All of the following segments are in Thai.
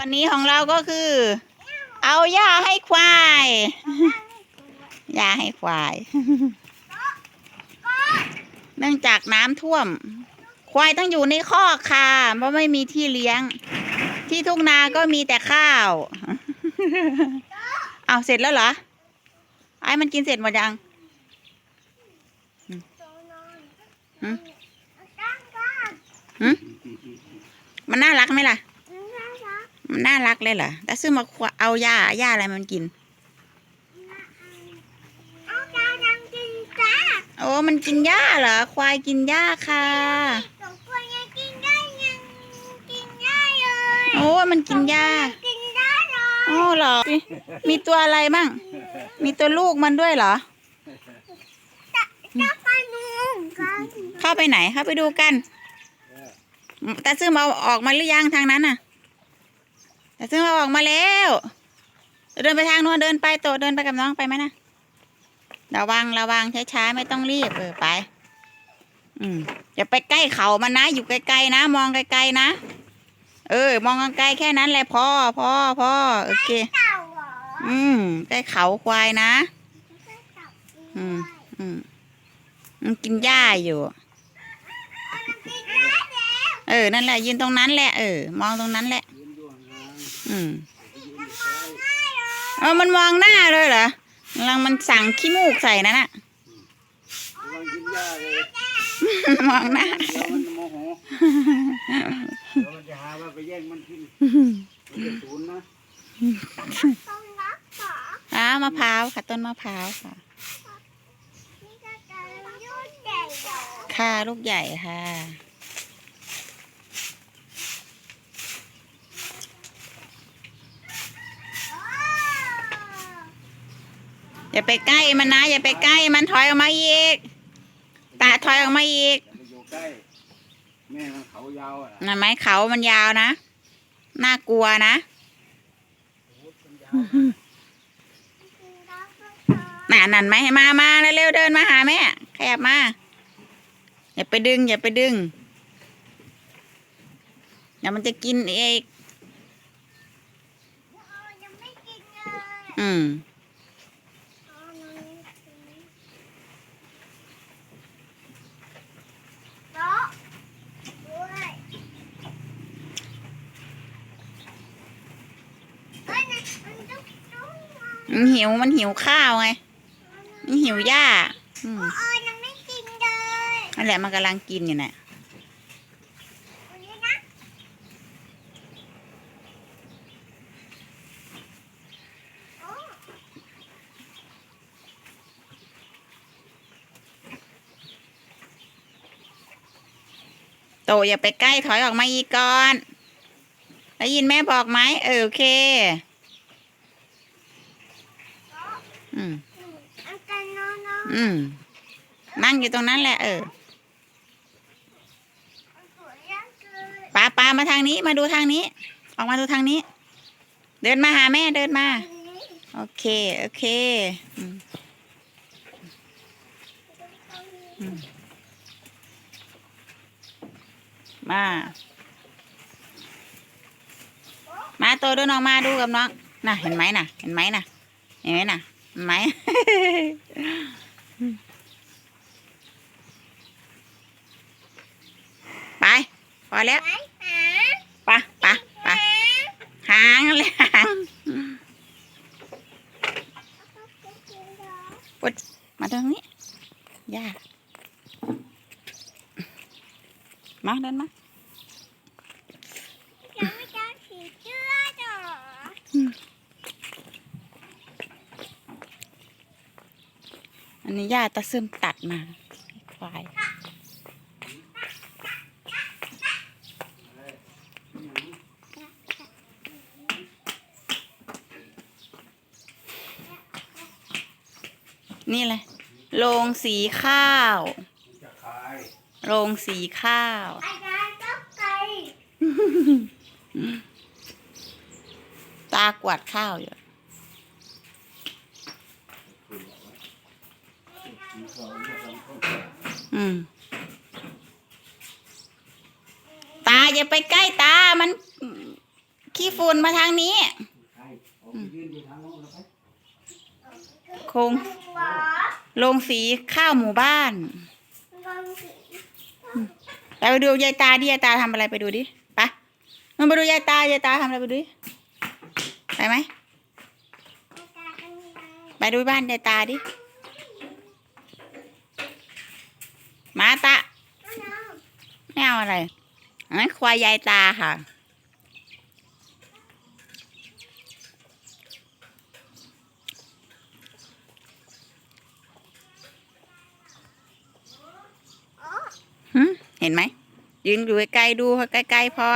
วันนี้ของเราก็คือ เอาหญ้าให้ควายหญ้าให้ควาย เนื่องจากน้ำท่วม ควายต้องอยู่ในคอกค่ะเพราะไม่มีที่เลี้ยง ที่ทุ่งนาก็มีแต่ข้าว เอาเสร็จแล้วเหรอ ไอ้มันกินเสร็จหมดยังมันน่ารักไหมล่ะ มันน่ารักเลยเหรอแต่ซื้อมาควาเอาหญ้าหญ้าอะไรมันกินโอ้มันกินหญ้าเหรอ ควายกินหญ้าค่ะโอ้มันกินหญ้าโอ้เหรอ มีตัวอะไรบ้าง มีตัวลูกมันด้วยเหรอเข้าไปไหน เข้าไปดูกัน แต่ซื้อมาออกมาหรือยังทางนั้นน่ะ แต่ซื้อมาออกมาแล้ว เดินไปทางโน้นเดินไปโตเดินไปกับน้องไปไหมนะระวังระวังช้าๆไม่ต้องรีบเออไป อืมอย่าไปใกล้เขามันนะ อยู่ไกลๆนะ มองไกลๆนะ เออ มองไกลๆแค่นั้นแหละพอพอพอโอเค อืมใกล้เขาควายนะ อืมอืมมันกินหญ้าอยู่ เออ นั่นแหละยืนตรงนั้นแหละ เออ มองตรงนั้นแหละ อืมเออมันมองหน้าเลยเหรอกำลังมันสั่งขี้มูกใส่นั่นน่ะกำลังกินหญ้าเลยมองหน้าเดี๋ยวมันโมโหเดี๋ยวมันจะหาว่าไปแย่งมันกินมันจะสูญนะอ้าวมะพร้าวค่ะ ต้นมะพร้าวค่ะ ค่ะลูกใหญ่ค่ะ อย่าไปใกล้มันนะ อย่าไปใกล้มันถอยออกมาอีก ตาถอยออกมาอีกอย่าไปอยู่ใกล้แม่มันเขายาวอะน่ะไหมเขามันยาวนะน่ากลัวนะน่ะนั่นไหมมามาเร็วๆเดินมาหาแม่ขยับมา อย่าไปดึง อย่าไปดึงเดี๋ยวมันจะกินเองอืม มันหิวมันหิวข้าวไง มันหิวหญ้าอืมนั่นแหละมันกำลังกินอยู่น่ะโตอย่าไปใกล้ถอยออกมาอีกก่อน ได้ยินแม่บอกไหมเออโอเค อืมอืม นั่งอยู่ตรงนั้นแหละ เออปาปามาทางนี้มาดูทางนี้ ออกมาดูทางนี้ เดินมาหาแม่เดินมา โอเค โอเคมา มาโตเดินออกมาดูกับน้อง น่ะ เห็นไหมน่ะ เห็นไหมน่ะ เห็นไหมน่ะ ไหมไปพอแล้วไปไปไปหางเลยหางปวดมาตรงนี้ยากมาเดินมา นนี้ย่าตะซึมตัดมาควายนี่เลยโรงสีข้าวจะขายโรงสีข้าวตากวาดข้าวอยู่ อืม ตาอย่าไปใกล้ตา มัน ขี้ฝุ่นมาทางนี้ คงโน้นแล้วไปโครงสีข้าวหมู่บ้านไปไปดูยายตาดิยายตาทำอะไรไปดูดิ ไปมันไปดูยายตายายตาทำอะไรไปดูดิ ไปไหม ไปดูบ้านยายตาดิ มาตะไม่เอาอะไรอันนั้นควายยายตาค่ะหึเห็นไหมยืนอยู่ใกลๆดูใกล้ๆพอ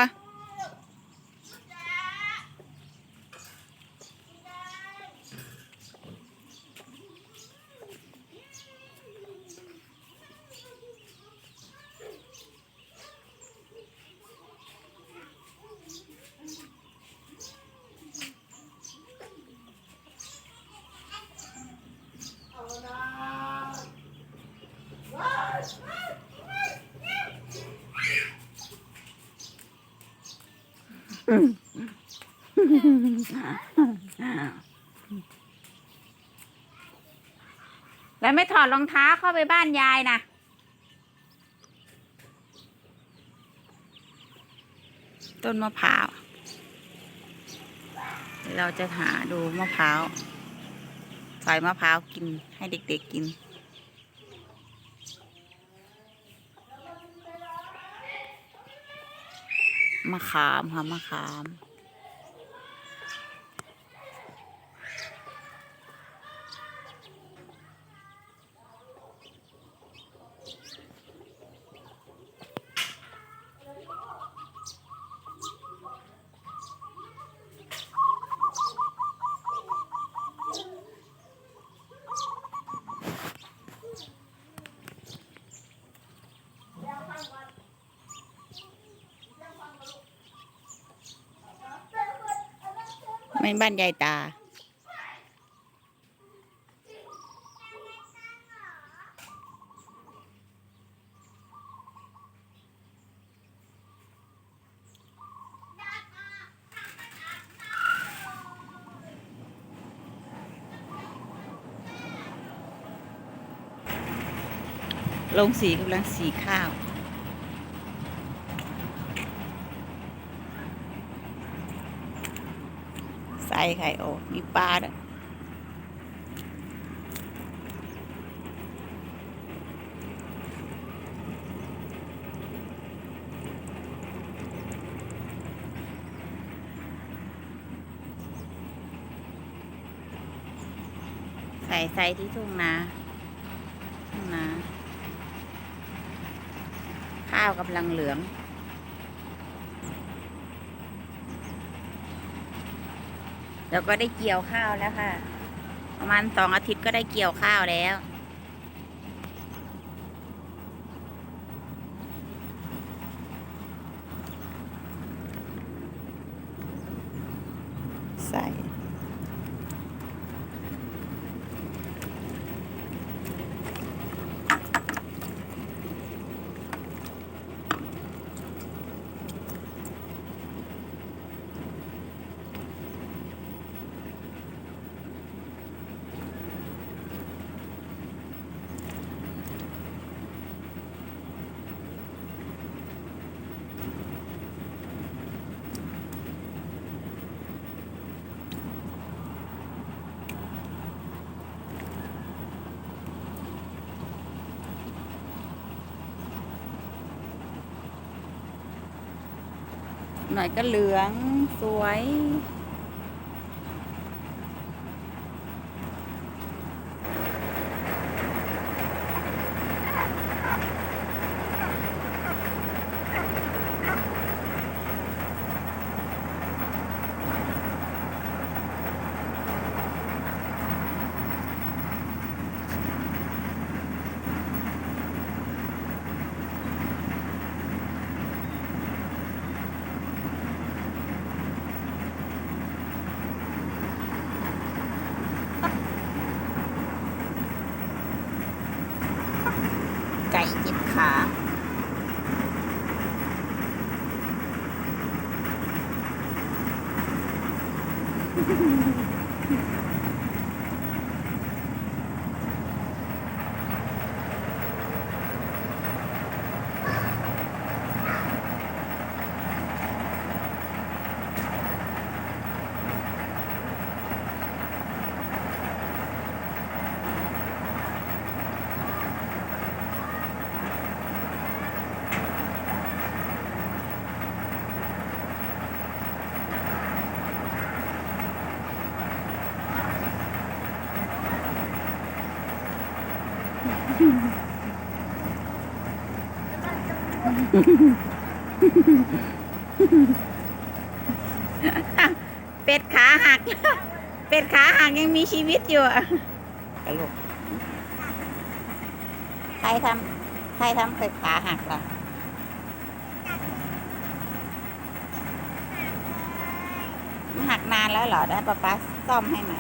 แล้วไม่ถอดรองเท้าเข้าไปบ้านยายนะต้นมะพร้าวเราจะหาดูมะพร้าวสอยมะพร้าวกินให้เด็กๆกิน มะขามค่ะมะขาม ไม่บ้านยายตา ลงสีกำลังสีข้าว ใส่ไข่โอ้มีปลาด้วยใส่ใส่ที่ทุ่งนาทุ่งนา ข้าวกำลังเหลือง แล้วก็ได้เกี่ยวข้าวแล้วค่ะ ประมาณสองอาทิตย์ก็ได้เกี่ยวข้าวแล้ว หน่อยก็เหลืองสวย อ เป็ดขาหัก เป็ดขาหักยังมีชีวิตอยู่อะกระลูกใครทำใครทำเป็ดขาหักล่ะมันหักนานแล้วเหรอได้ป๊าป๊าซ่อมให้ใหม่